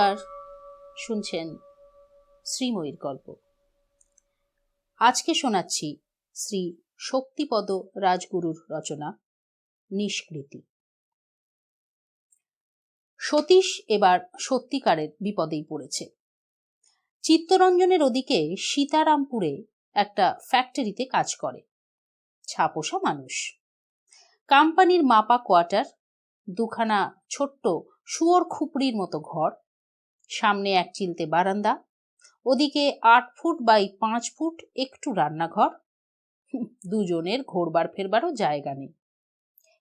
নমস্কার। শুনছেন শ্রীময়ীর গল্প। আজকে শোনাচ্ছি শ্রী শক্তিপদ রাজগুরুর রচনা, নিষ্কৃতি। সতীশ এবার সত্যিকারের বিপদেই পড়েছে। চিত্তরঞ্জনের ওদিকে সীতারামপুরে একটা ফ্যাক্টরিতে কাজ করে। ছাপোষা মানুষ। কোম্পানির মাপা কোয়ার্টার, দুখানা ছোট্ট শুয়োর খুপড়ির মতো ঘর সামনে এক চিলতে বারান্দা, ওদিকে আট ফুট বাই পাঁচ ফুট একটু রান্নাঘর। দুজনের ঘোরবার ফেরবারও জায়গা নেই।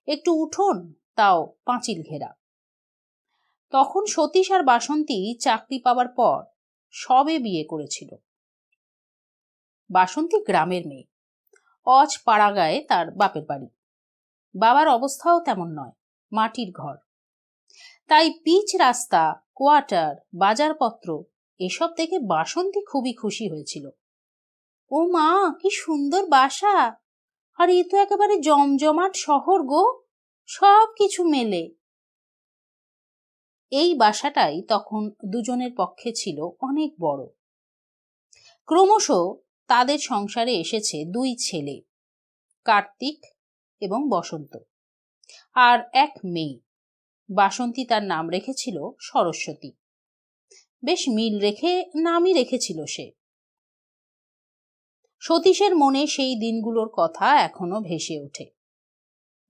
একটু উঠোন, তাও পাঁচিল ঘেরা। তখন সতীশ আর বাসন্তী চাকরি পাওয়ার পর সবে বিয়ে করেছিল। বাসন্তী গ্রামের মেয়ে। অজ পাড়াগায়ে তার বাপের বাড়ি। বাবার অবস্থাও তেমন নয়, মাটির ঘর। তাই পিচ রাস্তা, কোয়ার্টার, বাজারপত্র এসব দেখে বাসন্তী খুবই খুশি হয়েছিল। ও মা, কি সুন্দর বাসা! আর এ তো একেবারে জমজমাট শহর গো, সব কিছু মেলে। এই বাসাটাই তখন দুজনের পক্ষে ছিল অনেক বড়। ক্রমশ তাদের সংসারে এসেছে দুই ছেলে, কার্তিক এবং বসন্ত, আর এক মেয়ে। বাসন্তী তার নাম রেখেছিল সরস্বতী। বেশ মিল রেখে নামই রেখেছিল সে। সতীশের মনে সেই দিনগুলোর কথা এখনও ভেসে ওঠে।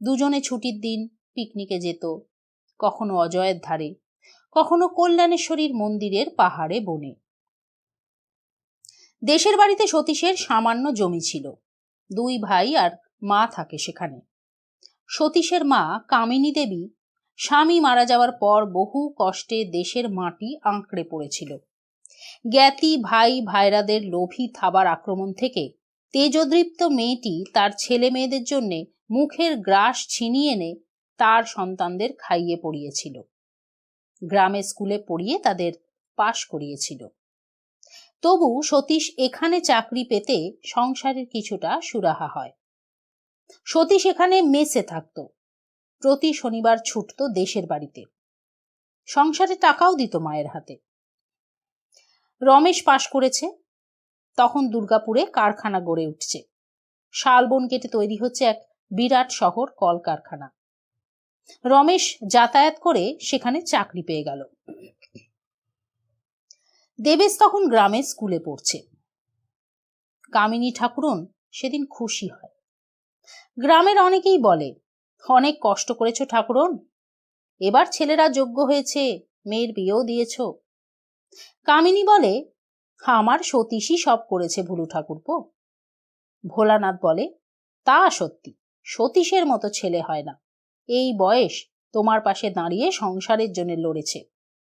দুজনে ছুটির দিন, পিকনিকে যেত, কখনো অজয়ের ধারে, কখনো কল্যাণেশ্বরীর মন্দিরের পাহাড়ে বনে। দেশের বাড়িতে সতীশের সামান্য জমি ছিল, দুই ভাই আর মা থাকে সেখানে। সতীশের মা কামিনী দেবী স্বামী মারা যাওয়ার পর বহু কষ্টে দেশের মাটি আঁকড়ে পড়েছিল। জ্ঞাতি ভাই ভাইরাদের লোভী থাবার আক্রমণ থেকে তেজদৃপ্ত মেয়েটি তার ছেলে মেয়েদের জন্য মুখের গ্রাস ছিনিয়ে এনে তার সন্তানদের খাইয়ে পড়িয়েছিল। গ্রামে স্কুলে পড়িয়ে তাদের পাশ করিয়েছিল। তবু সতীশ এখানে চাকরি পেতে সংসারের কিছুটা সুরাহা হয়। সতীশ এখানে মেসে থাকতো। প্রতি শনিবার ছুটতো দেশের বাড়িতে। সংসারে টাকাও দিত মায়ের হাতে। রমেশ পাশ করেছে, তখন দুর্গাপুরে কারখানা গড়ে উঠছে। শালবন কেটে তৈরি হচ্ছে এক বিরাট শহর কলকারখানা। রমেশ যাতায়াত করে সেখানে চাকরি পেয়ে গেল। দেবেশ তখন গ্রামে স্কুলে পড়ছে। কামিনী ঠাকুরন সেদিন খুশি হয়। গ্রামের অনেকেই বলে অনেক কষ্ট করেছ ঠাকুরন। এবার ছেলেরা যোগ্য হয়েছে, মেয়ের বিয়েও দিয়েছ। কামিনী বলে, আমার সতীশই সব করেছে ভুলু ঠাকুরপো। ভোলানাথ বলে, তা সত্যি, সতীশের মতো ছেলে হয় না। এই বয়স তোমার পাশে দাঁড়িয়ে সংসারের জন্য লড়েছে,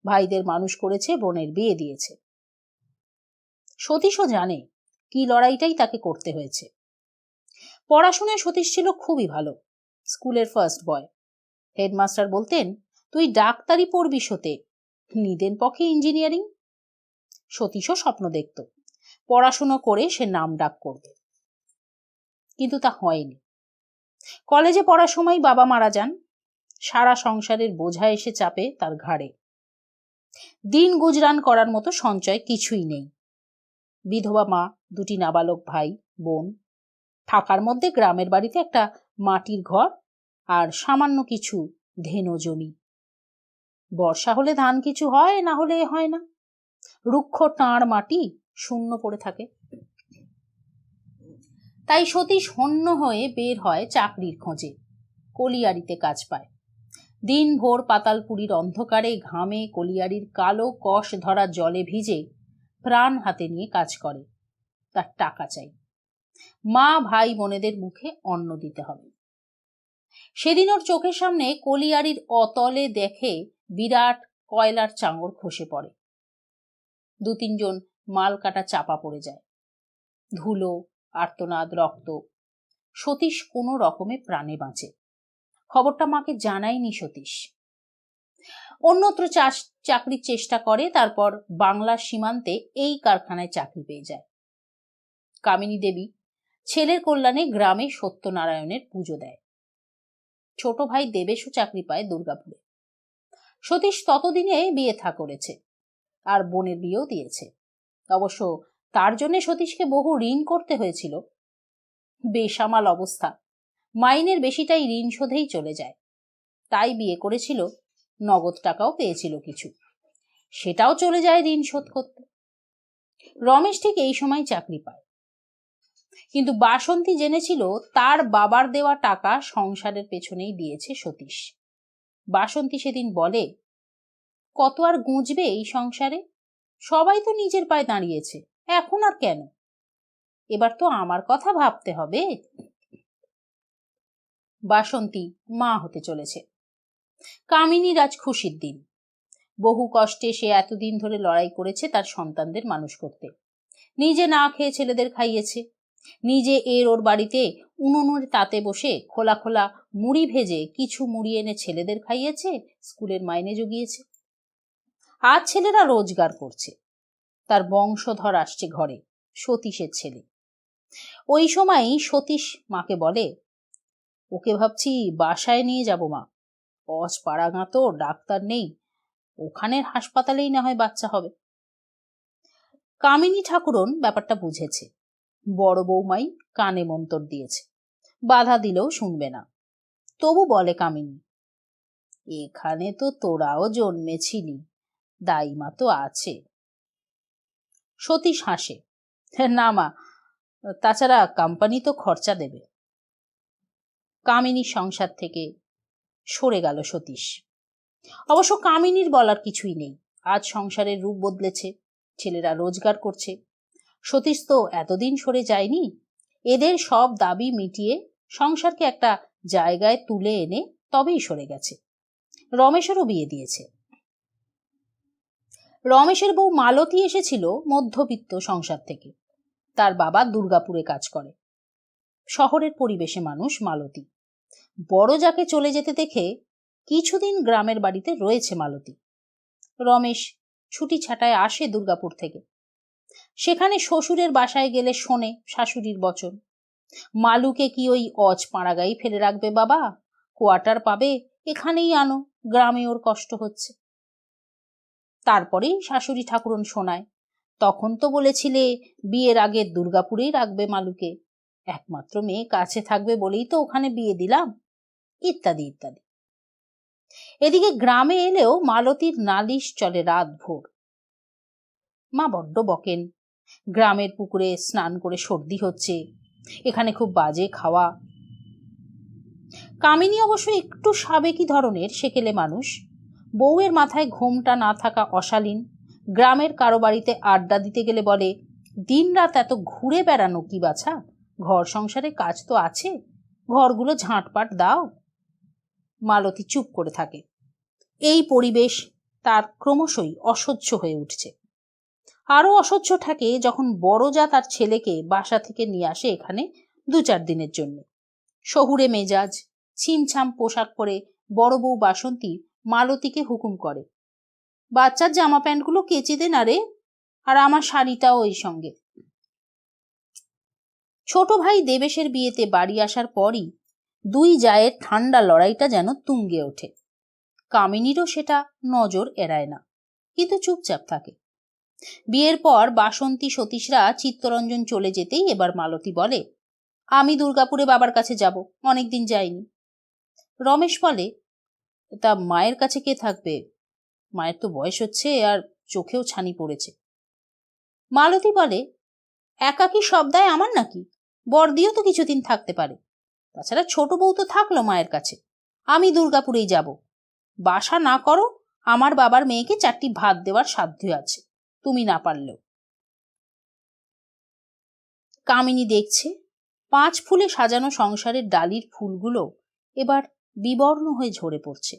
ভাইদের মানুষ করেছে, বোনের বিয়ে দিয়েছে। সতীশও জানে, কি লড়াইটাই তাকে করতে হয়েছে। পড়াশোনায় সতীশ ছিল খুবই ভালো স্কুলের ফার্স্ট বয় হেডমাস্টার বলতেন, তুই ডাক্তারি পড়বি সতে। নিদেন পক্ষে ইঞ্জিনিয়ারিং সতীশও স্বপ্ন দেখত। পড়াশুনো করে সে নাম ডাক করবে। কিন্তু তা হয়নি। কলেজে পড়ার সময় বাবা মারা যান। সারা সংসারের বোঝা এসে চাপে তার ঘাড়ে। দিন গুজরান করার মতো সঞ্চয় কিছুই নেই। বিধবা মা, দুটি নাবালক ভাই, বোন, থাকার মধ্যে গ্রামের বাড়িতে একটা মাটির ঘর আর সামান্য কিছু ধেনো জমি। বর্ষা হলে ধান কিছু হয়, না হলে হয় না। রুক্ষ টাঁড় মাটি শূন্য পড়ে থাকে। তাই সতীশ হন্য হয়ে বের হয় চাকরির খোঁজে, কলিয়ারিতে কাজ পায়। দিন ভোর পাতালপুরীর অন্ধকারে ঘামে কলিয়ারির কালো কষ ধরা জলে ভিজে প্রাণ হাতে নিয়ে কাজ করে, তার টাকা চাই। মা ভাই বোনেদের মুখে অন্ন দিতে হবে। সেদিন ওর চোখের সামনে কলিয়ারির অতলে দেখে বিরাট কয়লার চাঙর খসে পড়ে। দু তিনজন মাল কাটা চাপা পড়ে যায়। ধুলো, আর্তনাদ, রক্ত, সতীশ কোনো রকমে প্রাণে বাঁচে। খবরটা মাকে জানায়নি সতীশ। অন্যত্র চাকরির চেষ্টা করে, তারপর বাংলার সীমান্তে এই কারখানায় চাকরি পেয়ে যায়। কামিনী দেবী ছেলের কল্যাণে গ্রামে সত্যনারায়ণের পুজো দেয়। ছোট ভাই দেবেশও চাকরি পায় দুর্গাপুরে। সতীশ ততদিনে বিয়ে থা করেছে আর বোনের বিয়েও দিয়েছে। অবশ্য তার জন্য সতীশকে বহু ঋণ করতে হয়েছিল। বেসামাল অবস্থা। মাইনের বেশিটাই ঋণ শোধেই চলে যায়। তাই বিয়ে করেছিল, নগদ টাকাও পেয়েছিল কিছু। সেটাও চলে যায় ঋণ শোধ করতে। রমেশ ঠিক এই সময় চাকরি পায়। কিন্তু বাসন্তী জেনেছিল তার বাবার দেওয়া টাকা সংসারের পেছনেই দিয়েছে সতীশ। বাসন্তী সেদিন বলে, কত আর গুঁজবে এই সংসারে? সবাই তো নিজের পায়ে দাঁড়িয়েছে, এখন আর কেন? এবার তো আমার কথা ভাবতে হবে। বাসন্তী মা হতে চলেছে। কামিনী রাজ খুশির দিন। বহু কষ্টে সে এতদিন ধরে লড়াই করেছে তার সন্তানদের মানুষ করতে। নিজে না খেয়ে ছেলেদের খাইয়েছে। নিজে এর ওর বাড়িতে উনুনের তাতে বসে খোলা খোলা মুড়ি ভেজে কিছু মুড়ি এনে ছেলেদের খাইয়েছে, স্কুলের মাইনে জুগিয়েছে। আর ছেলেরা রোজগার করছে। তার বংশধর আসছে ঘরে, সতীশের ছেলে। ওই সময়ই সতীশ মাকে বলে, ওকে ভাবছি বাসায় নিয়ে যাব মা। অজ পাড়াগাঁ তো, ডাক্তার নেই। ওখানের হাসপাতালেই না হয় বাচ্চা হবে। কামিনী ঠাকুরন ব্যাপারটা বুঝেছে। বড় বৌমাই কানে মন্তর দিয়েছে। বাধা দিলেও শুনবে না। তবু বলে কামিনী, এখানে তো তোরাও জন্মেছিলি, দাইমা তো আছে। সতীশ হাসে, না মা, তাছাড়া কোম্পানি তো খরচা দেবে। কামিনীর সংসার থেকে সরে গেল সতীশ। অবশ্য কামিনীর বলার কিছুই নেই। আজ সংসারের রূপ বদলেছে, ছেলেরা রোজগার করছে সতীশ তো এতদিন সরে যায়নি? এদের সব দাবি মিটিয়ে সংসারকে একটা জায়গায় তুলে এনে তবেই সরে গেছে। রমেশেরও বিয়ে দিয়েছে। রমেশের বউ মালতী এসেছিল মধ্যবিত্ত সংসার থেকে। তার বাবা দুর্গাপুরে কাজ করে। শহরের পরিবেশে মানুষ মালতী। বড় যাকে চলে যেতে দেখে কিছুদিন গ্রামের বাড়িতে রয়েছে মালতী। রমেশ ছুটি ছাটায় আসে দুর্গাপুর থেকে। সেখানে শ্বশুরের বাসায় গেলে শোনে শাশুড়ির বচন। মালুকে কি ওই অজ পাড়াগাই ফেলে রাখবে বাবা? কোয়ার্টার পাবে, এখানেই আনো, গ্রামে ওর কষ্ট হচ্ছে। তারপরেই শাশুড়ি ঠাকুরন শোনায়। তখন তো বলেছিলে, বিয়ের আগে দুর্গাপুরেই রাখবে মালুকে। একমাত্র মেয়ে কাছে থাকবে বলেই তো ওখানে বিয়ে দিলাম। ইত্যাদি ইত্যাদি। এদিকে গ্রামে এলেও মালতীর নালিশ চলে রাত ভোর মা বড্ড বকেন। গ্রামের পুকুরে স্নান করে সর্দি হচ্ছে। এখানে খুব বাজে খাওয়া। কামিনী অবশ্য একটু সাবেকি ধরনের, সেকেলে মানুষ। বউয়ের মাথায় ঘোমটা না থাকা অশালীন। গ্রামের কারও বাড়িতে আড্ডা দিতে গেলে বলে, দিনরাত এত ঘুরে বেড়ানো কি বাছা? ঘর সংসারে কাজ তো আছে। ঘরগুলো ঝাঁটপাট দাও। মালতী চুপ করে থাকে। এই পরিবেশ তার ক্রমশই অসহ্য হয়ে উঠছে। আরও অসহ্য থাকে যখন বড় যা তার ছেলেকে বাসা থেকে নিয়ে আসে এখানে দু চার দিনের জন্য। শহুরে মেজাজ, ছিমছাম পোশাক পরে বড় বউ বাসন্তী মালতীকে হুকুম করে। বাচ্চার জামা প্যান্টগুলো কেচে দে না রে, আর আমার শাড়িটাও ওই সঙ্গে। ছোট ভাই দেবেশের বিয়েতে বাড়ি আসার পরই দুই জায়ের ঠান্ডা লড়াইটা যেন তুঙ্গে ওঠে। কামিনীরও সেটা নজর এড়ায় না, কিন্তু চুপচাপ থাকে। বিয়ের পর বাসন্তী সতীশরা চিত্তরঞ্জন চলে যেতেই এবার মালতী বলে, আমি দুর্গাপুরে বাবার কাছে যাব, অনেকদিন যাইনি। রমেশ বলে, তা মায়ের কাছে কে থাকবে? মায়ের তো বয়স হচ্ছে আর চোখেও ছানি পড়েছে। মালতী বলে একাকি সব দায় আমার নাকি? বর্দিও তো কিছুদিন থাকতে পারে। তাছাড়া ছোট বউ তো থাকল মায়ের কাছে। আমি দুর্গাপুরেই যাব। বাসা না করো, আমার বাবার মেয়েকে চারটি ভাত দেওয়ার সাধ্য আছে। তুমি না পারলেও। কামিনী দেখছে, পাঁচ ফুলে সাজানো সংসারের ডালির ফুলগুলো এবার বিবর্ণ হয়ে ঝরে পড়ছে।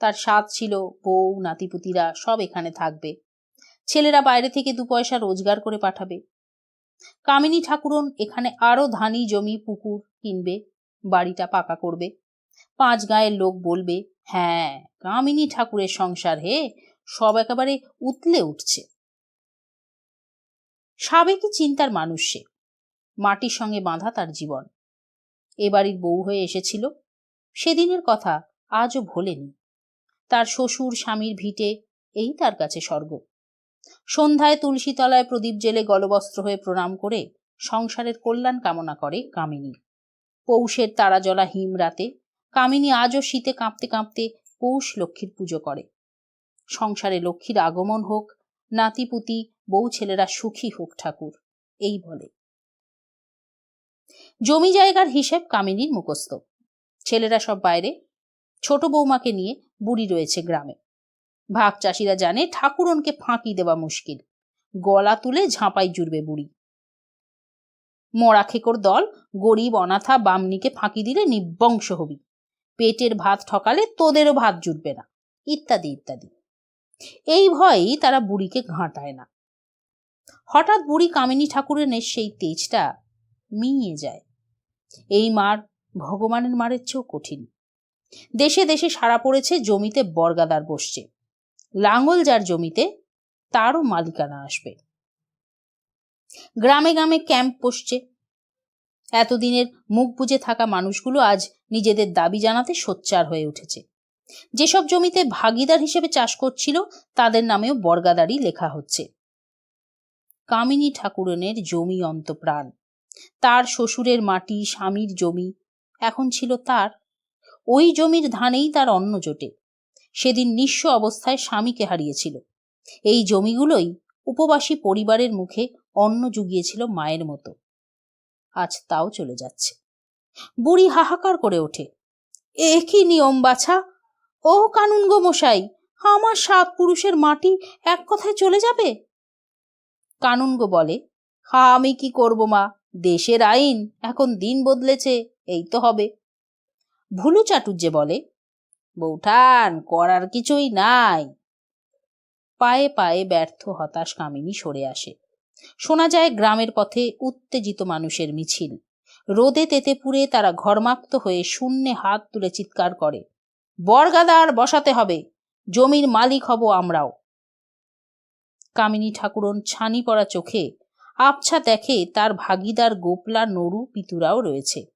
তার স্বাদ ছিল বউ, নাতিপুতিরা, সব এখানে থাকবে। ছেলেরা বাইরে থেকে দু পয়সা রোজগার করে পাঠাবে। কামিনী ঠাকুরন এখানে আরও ধানি জমি, পুকুর কিনবে, বাড়িটা পাকা করবে। পাঁচ গায়ের লোক বলবে হ্যাঁ কামিনী ঠাকুরের সংসার হে, সব একেবারে উতলে উঠছে। সাবেকি চিন্তার মানুষ সে। মাটির সঙ্গে বাঁধা তার জীবন। এ বাড়ির বউ হয়ে এসেছিল। সেদিনের কথা আজও ভোলেনি। তার শ্বশুর, স্বামীর ভিটে এই তার কাছে স্বর্গ। সন্ধ্যায় তুলসী তলায় প্রদীপ জেলে গলবস্ত্র হয়ে প্রণাম করে সংসারের কল্যাণ কামনা করে কামিনী। পৌষের তারাজলা হিম রাতে কামিনী আজও শীতে কাঁপতে কাঁপতে পৌষ লক্ষ্মীর পুজো করে। সংসারে লক্ষ্মীর আগমন হোক, নাতিপুতি বউ ছেলেরা সুখী হোক ঠাকুর, এই বলে। জমি জায়গার হিসেব কামিনীর মুখস্থ। ছেলেরা সব বাইরে, ছোট বৌমাকে নিয়ে বুড়ি রয়েছে গ্রামে। ভাগ চাষিরা জানে ঠাকুরনকে ফাঁকি দেওয়া মুশকিল। গলা তুলে ঝাঁপাই জুড়বে বুড়ি। মরা খেকর দল গরিব, অনাথা, বামনিকে ফাঁকি দিলে নিবংশ হবি। পেটের ভাত ঠকালে তোদেরও ভাত জুটবে না। ইত্যাদি ইত্যাদি। এই ভয়েই তারা বুড়িকে ঘাঁটায় না। হঠাৎ বুড়ি কামিনী ঠাকুরের সেই তেজটা মিইয়ে যায়। এই মার ভগবানের মারের চেয়েও কঠিন। দেশে দেশে সারা পড়েছে, জমিতে বর্গাদার বসছে। লাঙ্গল যার জমিতে, তারও মালিকানা আসবে। গ্রামে গ্রামে ক্যাম্প বসছে। এতদিনের মুখ বুজে থাকা মানুষগুলো আজ নিজেদের দাবি জানাতে সোচ্চার হয়ে উঠেছে। যেসব জমিতে ভাগিদার হিসেবে চাষ করছিল, তাদের নামেও বর্গাদারি লেখা হচ্ছে। কামিনী ঠাকুরনের জমি অন্তপ্রাণ। তার শ্বশুরের মাটি, স্বামীর জমি, এখন ছিল তার। ওই জমির ধানেই তার অন্ন জোটে। সেদিন নিঃস্ব অবস্থায় স্বামীকে হারিয়েছিল। এই জমিগুলোই উপবাসী পরিবারের মুখে অন্ন জুগিয়েছিল মায়ের মতো। আজ তাও চলে যাচ্ছে। বুড়ি হাহাকার করে ওঠে। এ কি নিয়ম বাছা? ও কানুন গো মশাই, আমার সাত পুরুষের মাটি এক কথায় চলে যাবে? কানুন গো বলে। হা, আমি কি করব মা? দেশের আইন এখন দিন বদলেছে, এই তো হবে। ভুলু চাটুর্যে বলে, বৌঠান, করার কিছুই নাই। পায়ে পায়ে ব্যর্থ হতাশ কামিনী সরে আসে। শোনা যায় গ্রামের পথে উত্তেজিত মানুষের মিছিল। রোদে তেতে পুড়ে তারা ঘরমাক্ত হয়ে শূন্যে হাত তুলে চিৎকার করে, বরগাদার, বসাতে হবে। জমির মালিক হব আমরাও। কামিনী ঠাকুরন ছানি পড়া চোখে আবছা দেখে তার ভাগিদার গোপলা নরু পিতুরাও রয়েছে।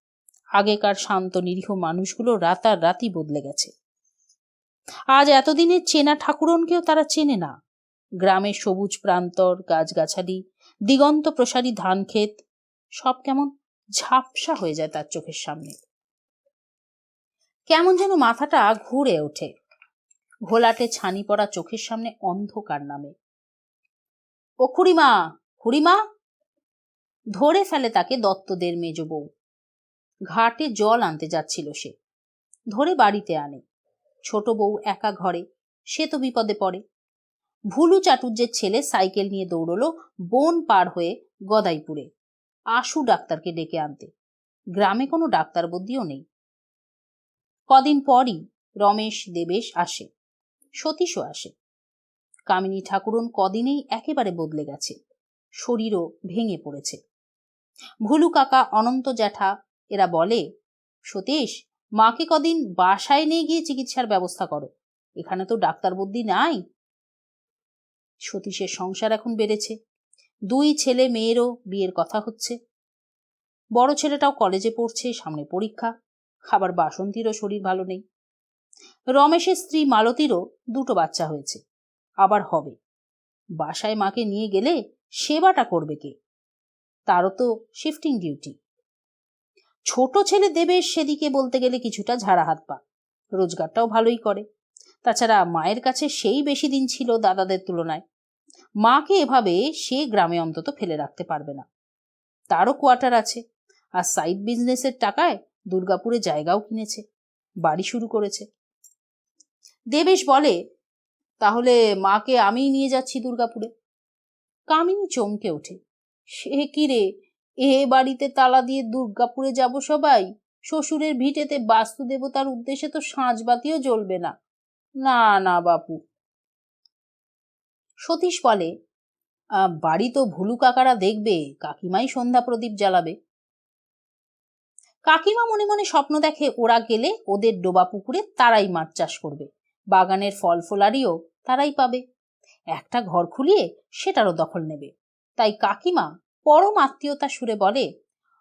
আগেকার শান্ত নিরীহ মানুষগুলো রাতার রাতি বদলে গেছে। আজ এতদিনের চেনা ঠাকুরনকেও তারা চেনে না। গ্রামের সবুজ প্রান্তর, গাছগাছালি, দিগন্ত প্রসারী ধান ক্ষেত সব কেমন ঝাপসা হয়ে যায় তার চোখের সামনে। কেমন যেন মাথাটা ঘুরে ওঠে। ঘোলাটে ছানি পড়া চোখের সামনে অন্ধকার নামে। ও খুড়িমা খুড়িমা, ধরে ফেলে তাকে দত্তদের মেজ বউ। ঘাটে জল আনতে যাচ্ছিল সে। ধরে বাড়িতে আনে। ছোট বউ একা ঘরে, সে তো বিপদে পড়ে। ভুলু চাটুর্যের ছেলে সাইকেল নিয়ে দৌড়লো বন পার হয়ে গদাইপুরে। আশু ডাক্তারকে ডেকে আনতে। গ্রামে কোনো ডাক্তার বুদ্ধিও নেই। কদিন পরই রমেশ দেবেশ আসে। সতীশও আসে। কামিনী ঠাকুরন কদিনেই একেবারে বদলে গেছে। শরীরও ভেঙে পড়েছে। ভুলু কাকা অনন্ত জ্যাঠা এরা বলে, সতীশ, মাকে কদিন বাসায় নিয়ে গিয়ে চিকিৎসার ব্যবস্থা করো। এখানে তো ডাক্তার বুদ্ধি নাই। সতীশের সংসার এখন বেড়েছে। দুই ছেলে মেয়েরও বিয়ের কথা হচ্ছে। বড় ছেলেটাও কলেজে পড়ছে, সামনে পরীক্ষা। আবার বাসন্তীরও শরীর ভালো নেই। রমেশের স্ত্রী মালতীরও দুটো বাচ্চা হয়েছে। আবার হবে। বাসায় মাকে নিয়ে গেলে সেবাটা করবে কে? তারও তো শিফটিং ডিউটি ছোট ছেলে দেবেশ সেদিকে বলতে গেলে কিছুটা ঝাড়া হাত পা। রোজগারটাও ভালোই করে। তাছাড়া মায়ের কাছে সেই বেশি দিন ছিল দাদাদের তুলনায়। মাকে এভাবে সে গ্রামে অন্তত ফেলে রাখতে পারবে না। তারও কোয়ার্টার আছে। আর সাইড বিজনেসের টাকায় দুর্গাপুরে জায়গাও কিনেছে। বাড়ি শুরু করেছে। দেবেশ বলে তাহলে মাকে আমি নিয়ে যাচ্ছি দুর্গাপুরে। কামিনী চমকে ওঠে। সে কি রে? এ বাড়িতে তালা দিয়ে দুর্গাপুরে যাব সবাই? শ্বশুরের ভিটেতে বাস্তু দেবতার উদ্দেশ্যে তো সাঁঝবাতিও জ্বলবে না। না না বাপু। সতীশ বলে বাড়ি তো ভুলু কাকারা দেখবে, কাকিমাই সন্ধ্যা প্রদীপ জ্বালাবে। কাকিমা মনে মনে স্বপ্ন দেখে ওরা গেলে ওদের ডোবা পুকুরে তারাই মাছ চাষ করবে। বাগানের ফল ফলারিও তারাই পাবে। একটা ঘর খুলিয়ে সেটারও দখল নেবে। তাই কাকিমা পরম আত্মীয়তা সুরে বলে,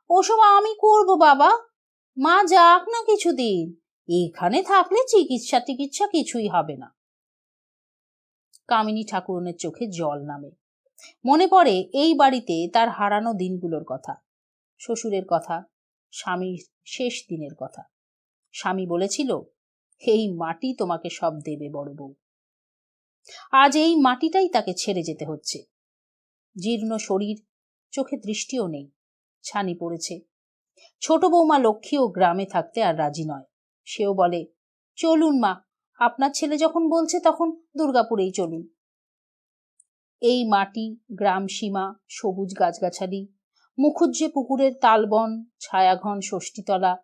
ওসব আমি করব বাবা। মা যাক না কিছুদিন। এখানে থাকলে চিকিৎসা টিকিৎসা কিছুই হবে না। কামিনী ঠাকুরনের চোখে জল নামে। মনে পড়ে এই বাড়িতে তার হারানো দিনগুলোর কথা, শ্বশুরের কথা, স্বামীর শেষ দিনের কথা। স্বামী বলেছিল এই মাটি তোমাকে সব দেবে, বড় বউ। আজ এই মাটিটাই তাকে ছেড়ে যেতে হচ্ছে। জীর্ণ শরীর, চোখে দৃষ্টিও নেই, ছানি পড়েছে। ছোট বৌমা লক্ষ্মীও গ্রামে থাকতে আর রাজি নয়। সেও বলে, চলুন মা, আপনার ছেলে যখন বলছে তখন দুর্গাপুরেই চলুন। এই মাটি, গ্রাম সীমা, সবুজ গাছগাছালি মুখুজ্জে পুকুরের তালবন, ছায়াঘন, ষষ্ঠীতলা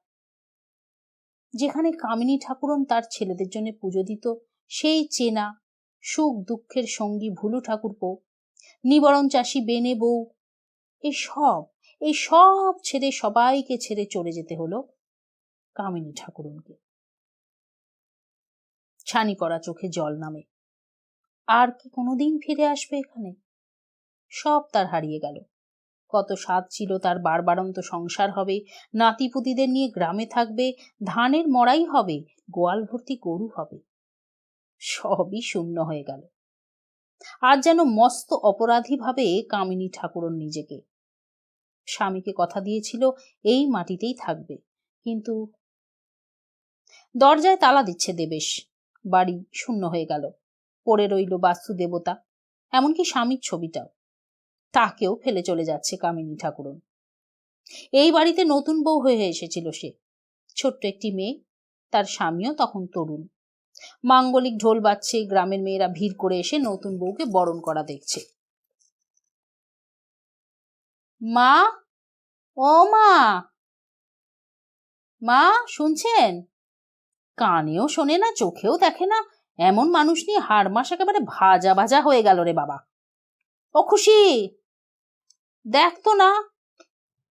যেখানে কামিনী ঠাকুরন তার ছেলেদের জন্য পুজো দিত, সেই চেনা, সুখ দুঃখের সঙ্গী ভুলু ঠাকুরপো, নিবরণ চাষি বেনে বউ। এই সব এই সব ছেড়ে সবাইকে ছেড়ে চলে যেতে হলো কামিনী ঠাকুরনকে। ছানি পড়া চোখে জল নামে। আর কি কোনোদিন ফিরে আসবে এখানে? সব তার হারিয়ে গেল। কত স্বাদ ছিল তার বারবারন্ত সংসার হবে, নাতিপুতিদের নিয়ে গ্রামে থাকবে, ধানের মড়াই হবে, গোয়াল ভর্তি গরু হবে। সবই শূন্য হয়ে গেল। আজ যেন মস্ত অপরাধী ভাবে কামিনী ঠাকুরন নিজেকে। স্বামীকে কথা দিয়েছিল, এই মাটিতেই থাকবে। কিন্তু দরজায় তালা দিচ্ছে দেবেশ। বাড়ি শূন্য হয়ে গেল। পড়ে রইল বাস্তু দেবতা এমনকি স্বামীর ছবিটাও। তাকেও ফেলে চলে যাচ্ছে কামিনী ঠাকুরন। এই বাড়িতে নতুন বউ হয়ে এসেছিল সে। ছোট্ট একটি মেয়ে, তার স্বামীও তখন তরুণ। মাঙ্গলিক ঢোল বাজছে, গ্রামের মেয়েরা ভিড় করে এসে নতুন বউকে বরণ করা দেখছে। মা? ও মা! মা, শুনছেন? কানেও শোনে না, চোখেও দেখে না। এমন মানুষ নিয়ে হাড় মাস একেবারে ভাজা ভাজা হয়ে গেল রে বাবা। ও খুশি? দেখ তো না।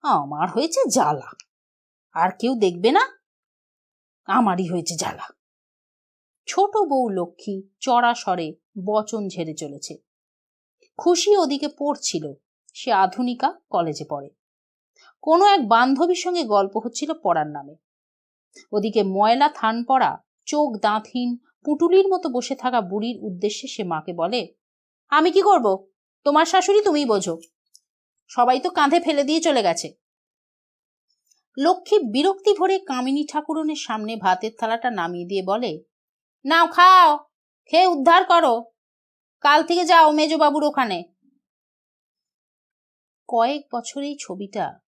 আমার হয়েছে জ্বালা। আর কেউ দেখবে না? আমারই হয়েছে জ্বালা। ছোট বউ লক্ষ্মী চড়া স্বরে বচন ঝেড়ে চলেছে। খুশি ওদিকে পড়ছিল। সে আধুনিকা কলেজে পড়ে। কোনো এক বান্ধবীর সঙ্গে গল্প হচ্ছিল পড়ার নামে। ওদিকে ময়লা থান পড়া, চোখ দাঁতহীন, পুটুলির মতো বসে থাকা বুড়ির উদ্দেশ্যে সে মাকে বলে, আমি কি করব? তোমার শাশুড়ি তুমিই বোঝো। সবাই তো কাঁধে ফেলে দিয়ে চলে গেছে। লক্ষ্মী বিরক্তি ভরে কামিনী ঠাকুরনের সামনে ভাতের থালাটা নামিয়ে দিয়ে বলে, নাও, খাও, খেয়ে উদ্ধার করো। কাল থেকে যাও মেজবাবুর ওখানে। কয়েক বছর এই ছবিটা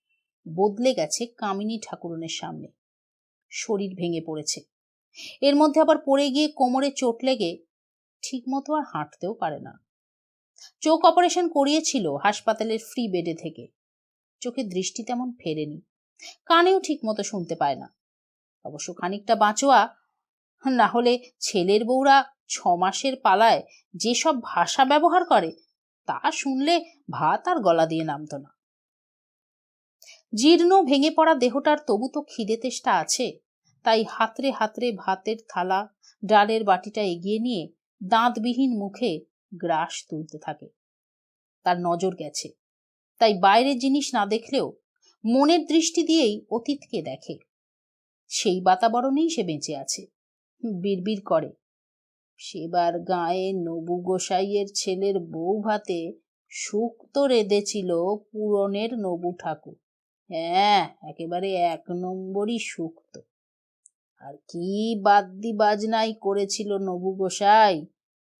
বদলে গেছে কামিনী ঠাকুরনের সামনে। শরীর ভেঙে পড়েছে। এর মধ্যে আবার পড়ে গিয়ে কোমরে চোট লেগে ঠিকমতো আর হাঁটতেও পারে না। চোখ অপারেশন করিয়েছিল হাসপাতালের ফ্রি বেডে থেকে। চোখে দৃষ্টি তেমন ফেরেনি। কানেও ঠিকমতো শুনতে পায় না। অবশ্য খানিকটা বাঁচোয়া, না হলে ছেলের বউরা ছ মাসের পালায় যেসব ভাষা ব্যবহার করে, তা শুনলে ভাত আর গলা দিয়ে নামতো না। জীর্ণ ভেঙে পড়া দেহটার তবু তো খিদে তেষ্টা আছে, তাই হাতরে হাতরে ভাতের থালা, ডালের বাটিটা এগিয়ে নিয়ে দাঁতবিহীন মুখে গ্রাস তুলতে থাকে। তার নজর গেছে। তাই বাইরের জিনিস না দেখলেও মনের দৃষ্টি দিয়েই অতীতকে দেখে। সেই বাতাবরণেই সে বেঁচে আছে। বিড়বিড় করে। সেবার গায়ে নবু গোসাইয়ের ছেলের বউ ভাতে শুক্তো রেঁধেছিল পুরনের নবু ঠাকুর। হ্যাঁ একেবারে এক নম্বরই শুক্তো আর কি বাদ্যি বাজনাই করেছিল নবু গোসাই?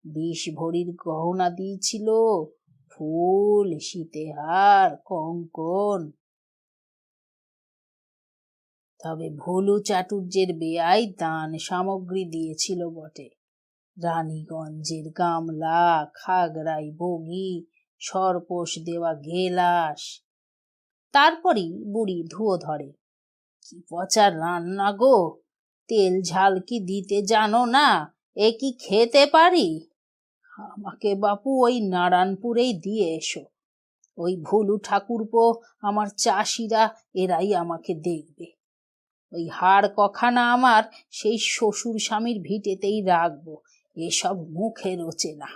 বিষ ভরির গহনা দিয়েছিল, ফুল, শীতেহার, কঙ্কন। তবে ভুলু চাটুর্যের বেয়াই দান সামগ্রী দিয়েছিল বটে। রানীগঞ্জের গামলা, খাগড়াই, বগি সরপোষ দেওয়া গেলাস তারপরই বুড়ি ধুয়ো ধরে, কি পচা রান্না গো, তেল ঝাল কি দিতে জানো না, এ কি খেতে পারি? আমাকে বাপু ওই নারায়ণপুরেই দিয়ে এসো। ওই ভুলু ঠাকুরপো আমার চাষিরা এরাই আমাকে দেখবে। ওই হাড় কখানা আমার সেই শ্বশুর স্বামীর ভিটেতেই রাখব এসব মুখে রোচে না।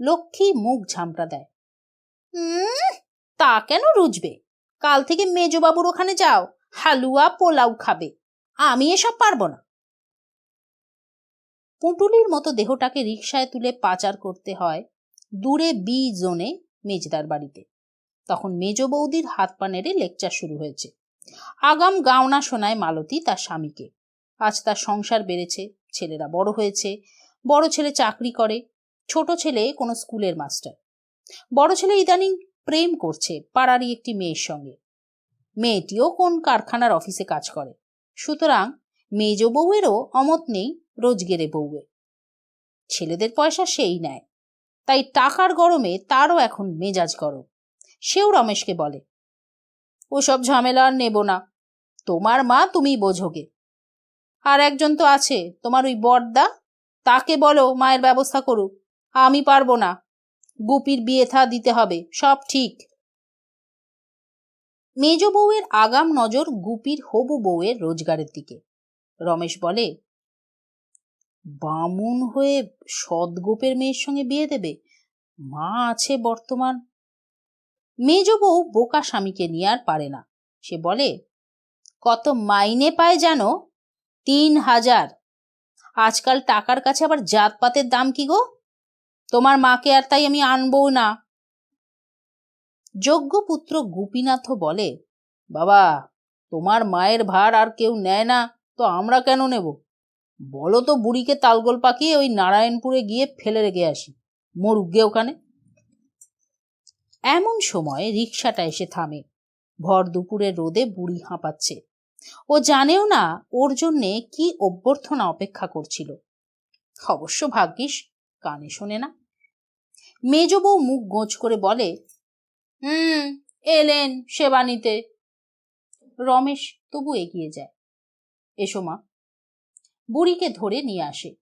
লক্ষ্মী মুখ ঝামটা দেয়। "উম, তা কেন রুজবে? কাল থেকে মেজবাবুর ওখানে যাও হালুয়া পোলাও খাবে। আমি এসব পারব না। পুঁটুলির মতো দেহটাকে রিকশায় তুলে পাচার করতে হয় দূরে বি জোনে মেজদার বাড়িতে। তখন মেজ বৌদির হাত পা নেড়ে লেকচার শুরু হয়েছে। আগাম গাওনা শোনায় মালতী তার স্বামীকে। আজ তার সংসার বেড়েছে, ছেলেরা বড় হয়েছে, বড় ছেলে চাকরি করে, ছোট ছেলে কোনো স্কুলের মাস্টার। বড় ছেলে ইদানিং প্রেম করছে পাড়ারই একটি মেয়ের সঙ্গে। মেয়েটিও কোন কারখানার অফিসে কাজ করে। সুতরাং মেজ বউয়েরও অমত নেই রোজগেরে বউয়ে ছেলেদের পয়সা সেই নেয়। তাই টাকার গরমে তারও এখন মেজাজ গরম। সেও রমেশকে বলে, ওসব ঝামেলা আর নেব না। তোমার মা তুমি বোঝোগে। আর একজন তো আছে, তোমার ওই বড়দা তাকে বলো মায়ের ব্যবস্থা করুক। আমি পারব না। গুপির বিয়ে থা দিতে হবে, সব ঠিক। মেজ বউয়ের আগাম নজর গুপির হবু বউয়ের রোজগারের দিকে। রমেশ বলে, বামুন হয়ে সদগোপের মেয়ের সঙ্গে বিয়ে দেবে? মা আছে বর্তমান। মেজ বউ বোকা স্বামীকে নিয়ে আর পারে না। সে বলে, কত মাইনে পায় জানো? তিন হাজার। আজকাল টাকার কাছে আবার জাতপাতের দাম কি গো? তোমার মাকে আর তাই আমি আনব না। যোগ্য পুত্র গোপীনাথও বলে, বাবা, তোমার মায়ের ভার আর কেউ নেয় না। তো আমরা কেন নেব? বলো তো বুড়িকে তালগোল পাকিয়ে ওই নারায়ণপুরে গিয়ে ফেলে রেখে আসি। মরুক গে ওখানে। এমন সময় রিক্সাটা এসে থামে। ভর দুপুরের রোদে বুড়ি হাঁপাচ্ছে। ও জানেও না ওর জন্যে কি অভ্যর্থনা অপেক্ষা করছিল। অবশ্য ভাগ্যিস, কানে শোনে না। মেজ বউ মুখ গোঁজ করে বলে, হুম, এলেন সেবা নিতে। রমেশ তবু এগিয়ে যায়। এসো মা। বুড়িকে ধরে নিয়ে আসে।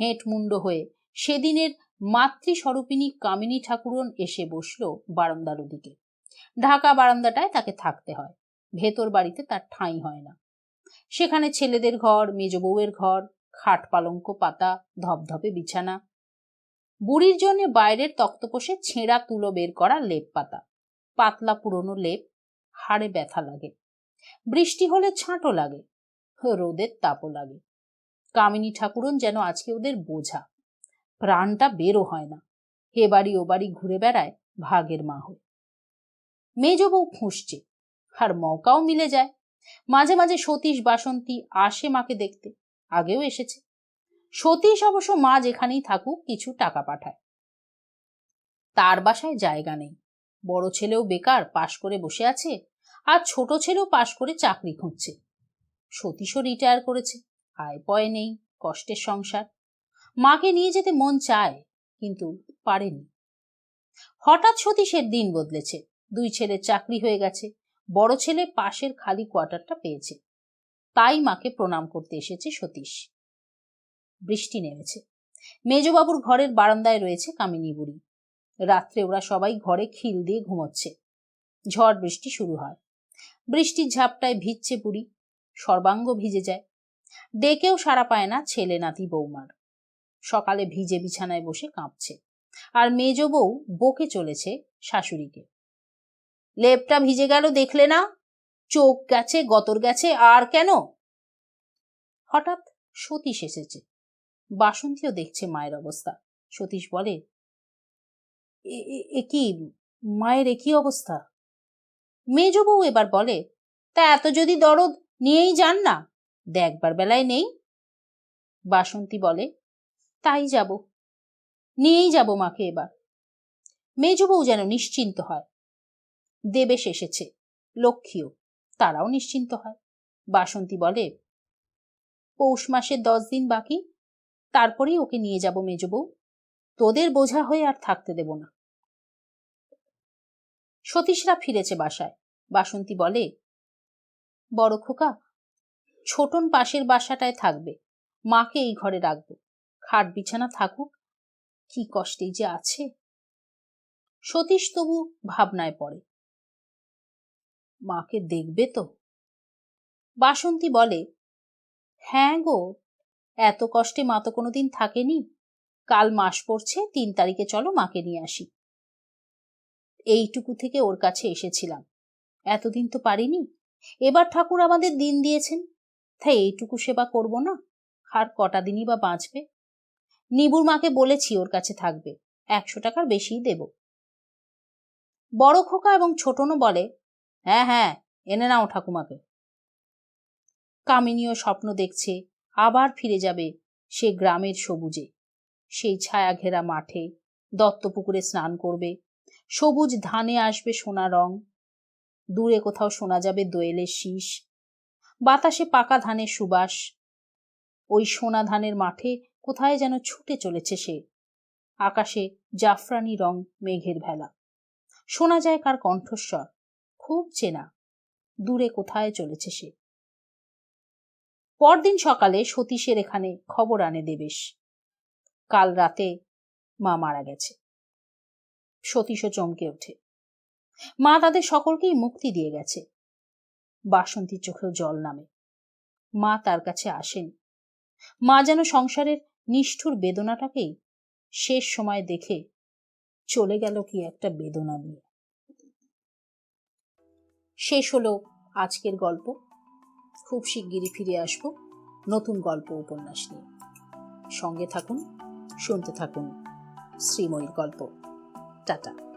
হেঁট মুন্ড হয়ে সেদিনের মাতৃস্বরূপিনী কামিনী ঠাকুরন এসে বসল বারান্দার ওদিকে। ঢাকা বারান্দাটায় তাকে থাকতে হয়। ভেতর বাড়িতে তার ঠাঁই হয় না। সেখানে ছেলেদের ঘর, মেজ বউয়ের ঘর, খাট পালঙ্ক, পাতা, ধপধপে বিছানা। বুড়ির জন্য বাইরের তক্তপোষে ছেঁড়া তুলো বের করা লেপ পাতা। পাতলা পুরনো লেপ, হাড়ে ব্যথা লাগে। বৃষ্টি হলে ছাঁটো লাগে। রোদের তাপও লাগে। কামিনী ঠাকুরন যেন আজকে ওদের বোঝা। প্রাণটা বেরো হয় না। এ বাড়ি ও বাড়ি ঘুরে বেড়ায় ভাগের মা হয়ে মেজ বউ ফুঁসছে আর মৌকাও মিলে যায়। মাঝে মাঝে সতীশ বাসন্তী আসে মাকে দেখতে, আগেও এসেছে। সতীশ অবশ্য মা যেখানেই থাকুক কিছু টাকা পাঠায়। তার বাসায় জায়গা নেই। বড় ছেলেও বেকার, পাশ করে বসে আছে, আর ছোট ছেলেও পাশ করে চাকরি খুঁজছে। সতীশও রিটায়ার করেছে। আয় পয় নেই, কষ্টের সংসার। মাকে নিয়ে যেতে মন চায়, কিন্তু পারেনি। হঠাৎ সতীশের দিন বদলেছে। দুই ছেলে চাকরি হয়ে গেছে। বড় ছেলে পাশের খালি কোয়ার্টারটা পেয়েছে। তাই মাকে প্রণাম করতে এসেছে সতীশ। বৃষ্টি নেমেছে। মেজবাবুর ঘরের বারান্দায় রয়েছে কামিনী বুড়ি। রাত্রে ওরা সবাই ঘরে খিল দিয়ে ঘুমোচ্ছে। ঝড় বৃষ্টি শুরু হয়। বৃষ্টির ঝাপটায় ভিজছে বুড়ি। সর্বাঙ্গ ভিজে যায়। ডেকেও সারা পায় না ছেলে নাতি বৌমার। সকালে ভিজে বিছানায় বসে কাঁপছে। আর মেজ বউ বকে চলেছে শাশুড়িকে। লেপটা ভিজে গেল দেখলে না? চোখ গেছে, গতর গেছে, আর কেন? হঠাৎ সতীশ এসেছে। বাসন্তীও দেখছে মায়ের অবস্থা। সতীশ বলে, "এ- কি, মায়ের একই অবস্থা? মেজ বউ এবার বলে, তা এত যদি দরদ নিয়েই যান না দেখবার বেলায় নেই। বাসন্তী বলে, তাই যাব। নিয়েই যাব মাকে এবার। মেজ বউ যেন নিশ্চিন্ত হয়। দেবেশ এসেছে, লক্ষ্মীও, তারাও নিশ্চিন্ত হয়। বাসন্তী বলে, পৌষ মাসের দশ দিন বাকি, তারপরেই ওকে নিয়ে যাব মেজ বউ। তোদের বোঝা হয়ে আর থাকতে দেব না। সতীশরা ফিরেছে বাসায়। বাসন্তী বলে বড় খোকা, ছোটন পাশের বাসাটায় থাকবে। মাকে এই ঘরে রাখব। খাট বিছানা থাকুক। কি কষ্টেই যে আছে। সতীশ তবু ভাবনায় পড়ে। মাকে দেখবে তো? বাসন্তী বলে হ্যাঁ গো, এত কষ্টে মা তো কোনোদিন থাকেনি। কাল মাস পড়ছে, তিন তারিখে চলো মাকে নিয়ে আসি। এইটুকু থেকে ওর কাছে এসেছিলাম। এতদিন তো পারিনি। এবার ঠাকুর আমাদের দিন দিয়েছেন। তাই এইটুকু সেবা করব না? আর কটা দিনই বা বাঁচবে? নিবুর মাকে বলেছি ওর কাছে থাকবে। একশো টাকার বেশিই দেব। বড় খোকা এবং ছোটনও বলে হ্যাঁ হ্যাঁ এনে নাও ঠাকুমাকে। কামিনীয় স্বপ্ন দেখছে, আবার ফিরে যাবে সে গ্রামের সবুজে। সেই ছায়া ঘেরা মাঠে দত্তপুকুরে স্নান করবে। সবুজ ধানে আসবে সোনা রং। দূরে কোথাও শোনা যাবে দোয়েলের শীষ। বাতাসে পাকা ধানের সুবাস। ওই সোনা ধানের মাঠে কোথায় যেন ছুটে চলেছে সে। আকাশে জাফরানি রং মেঘের ভেলা। শোনা যায় কার কণ্ঠস্বর, খুব চেনা। দূরে কোথায় চলেছে সে। পরদিন সকালে সতীশের এখানে খবর আনে দেবেশ। কাল রাতে মা মারা গেছে। সতীশও চমকে ওঠে। মা তাদের সকলকেই মুক্তি দিয়ে গেছে। বাসন্তীর চোখেও জল নামে। মা তার কাছে আসেন। মা যেন সংসারের নিষ্ঠুর বেদনাটাকেই শেষ সময় দেখে চলে গেল কি একটা বেদনা নিয়ে। শেষ হলো আজকের গল্প। খুব শিগগিরই ফিরে আসব নতুন গল্প উপন্যাস নিয়ে। সঙ্গে থাকুন, শুনতে থাকুন শ্রীময়ীর গল্প। টাটা।